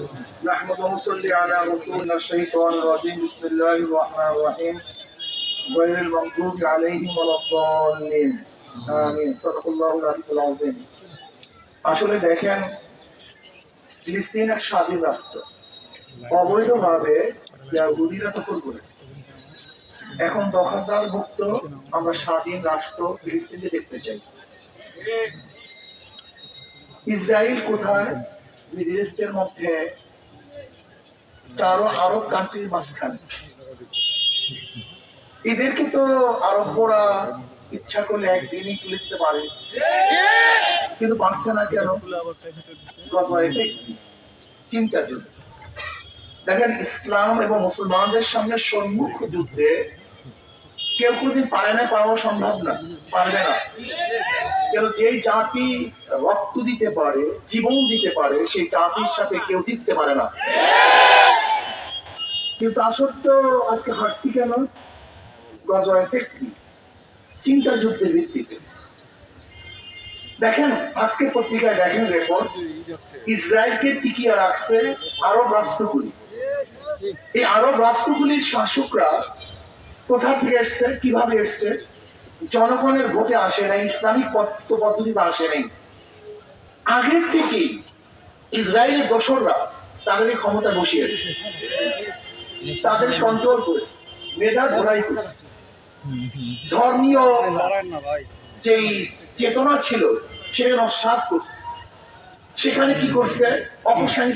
نحمد ونصلي على رسولنا الشيطان الرجيم بسم الله الرحمن الرحيم غير المغضوب عليهم ولا الضالين آمين صدق الله العلي العظيم আসলে দেখেন ফিলিস্তিন এক স্বাধীন রাষ্ট্র অবৈধভাবে ইয়াহুদিরা দখল করেছে এখন দখলদার মুক্ত আমরা স্বাধীন রাষ্ট্র ফিলিস্তিনকে দেখতে চাই ইসরায়েল কোথায় মিডিল ইস্টের মধ্যে চারো আরব কান্ট্রির মাঝখানে। এদেরকে তো আরবরা ইচ্ছা করলে একদিনই তুলে দিতে পারে। কিন্তু পারছে না কেন? চিন্তার যুদ্ধ। দেখেন, ইসলাম এবং মুসলমানদের সামনে সম্মুখ যুদ্ধে কেউ কোনদিন পারে না, পাওয়া সম্ভব না, পারবে না। কেন যেই জাতি রক্ত দিতে পারে, জীবন দিতে পারে, সেই জাতির সাথে কেউ জিততে পারে না। কিন্তু তা সত্ত্বেও আজকে হাসছি কেন? গজওয়ায় ফেকরি চিন্তা যুদ্ধের ভিত্তিতে। দেখেন আজকে পত্রিকায় দেখেন রেকর্ড ইসরায়েলকে টিকিয়ে রাখছে আরব রাষ্ট্রগুলি। এই আরব রাষ্ট্রগুলির শাসকরা কোথা থেকে এসছে? কীভাবে এসছে? জনগণের ভোটে আসে নাই, ইসলামিক পদ্ধ- পদ্ধতিতে আসে নাই। আগের থেকেই ইসরায়েলের দোসররা তাদের ক্ষমতা বসিয়েছে। তাদের কন্ট্রোল করেছে, মেধা ধরাই করেছে। ধর্মীয় যেই চেতনা ছিল সেটা নস্বাত করছে। সেখানে কি করছে? অপসাংস্কৃতিক